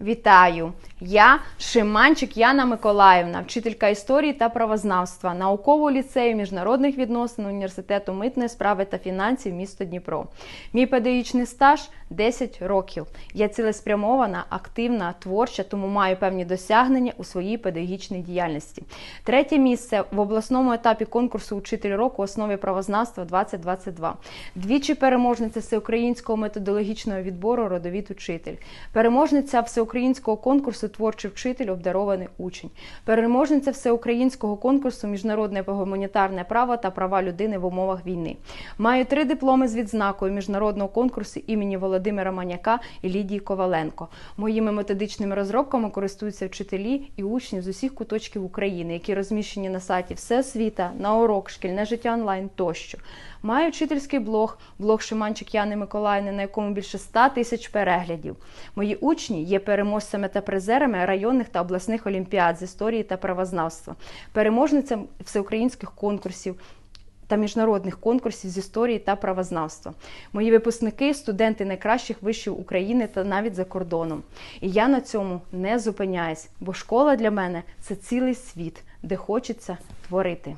Vitaio. Я Шиманчик Яна Миколаївна, вчителька історії та правознавства наукового ліцею міжнародних відносин університету митної справи та фінансів місто Дніпро. Мій педагогічний стаж 10 років. Я цілеспрямована, активна, творча, тому маю певні досягнення у своїй педагогічній діяльності. Третє місце в обласному етапі конкурсу Учитель року основі правознавства 2022. Двічі переможниця всеукраїнського методологічного відбору Родовід учитель. Переможниця всеукраїнського конкурсу Творчий вчитель обдарований учень. Переможниця всеукраїнського конкурсу Міжнародне гуманітарне право та права людини в умовах війни. Маю три дипломи з відзнакою міжнародного конкурсу імені Володимира Маняка і Лідії Коваленко. Моїми методичними розробками користуються вчителі і учні з усіх куточків України, які розміщені на сайті Всеосвіта, на урок, шкільне життя онлайн тощо. Маю вчительський блог, блог Шиманчик Яни Миколаївни, на якому більше 100 тисяч переглядів. Мої учні є переможцями та призерами районних та обласних олімпіад з історії та правознавства, переможницям всеукраїнських конкурсів. Та міжнародних конкурсів з історії та правознавства. Мої випускники студенти найкращих вишів України та навіть за кордоном. І я на цьому не зупиняюсь, бо школа для мене це цілий світ, де хочеться творити.